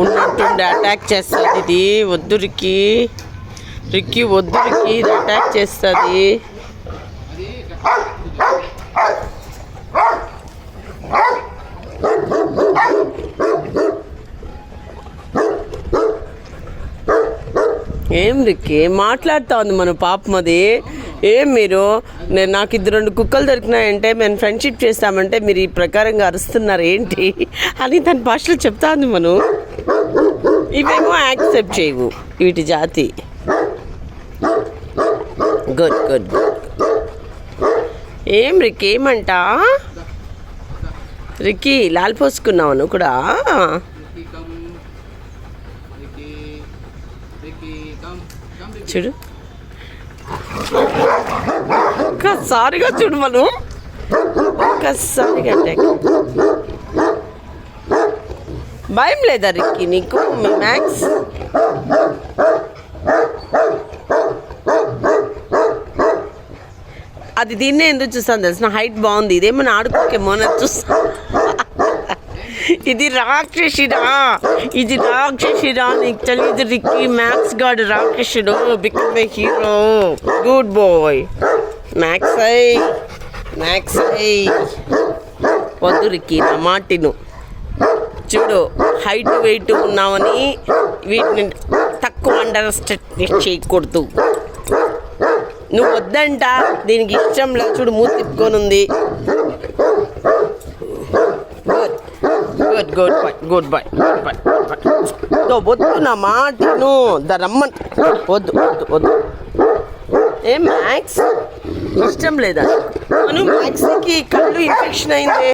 ఉన్నట్టుండి అటాక్ చేస్తుంది. ఇది వద్దు రిక్కి. రిక్కి వద్దు ఇది అటాక్ చేస్తుంది. ఏం రిక్కి? మాట్లాడుతా ఉంది మన పాపం అది ఏం మీరు నేను నాకు ఇద్దరు రెండు కుక్కలు దొరికినాయంటే మేము ఫ్రెండ్షిప్ చేస్తామంటే మీరు ఈ ప్రకారంగా అరుస్తున్నారు ఏంటి అని తన భాషలో చెప్తా ఉంది మనం ఇవేమో యాక్సెప్ట్ చేయవు వీటి జాతి గుడ్ గుడ్ ఏం రిక్కి ఏమంట రిక్కి లాల్ పోసుకున్నావు కూడా చూడు ఒక్కసారిగా చూడు మనం ఒక్కసారిగా అటాక్ భయం లేదా రిక్కి నీకు? మ్యాక్స్? అది దీన్నే ఎందుకు చూస్తాను తెలిసిన హైట్ బాగుంది. ఇదేమన్నా ఆడుకోకేమో అని చూస్తా. ఇది రాక్షసిరా ఇది రాక్షసిరా నీకు తెలియదు రిక్కి. మ్యాక్స్ గాడు రాక్షసుడు. Become a hero. Good boy. Max I Max నా మాటిను. చూడు హైట్ వెయిట్ ఉన్నామని వీటిని తక్కువ అండర్ చేయకూడదు. నువ్వు వద్దంట దీనికి ఇష్టం లేదు చూడు మూతి తిప్పుకొని ఉంది. Good good boy good boy good boy వద్దు నా మాటను. ద రమ్మన్. వద్దు వద్దు వద్దు. ఏ మ్యాక్స్ ఇష్టం లేదా? మనం మ్యాక్సీకి కళ్ళు ఇన్ఫెక్షన్ అయింది.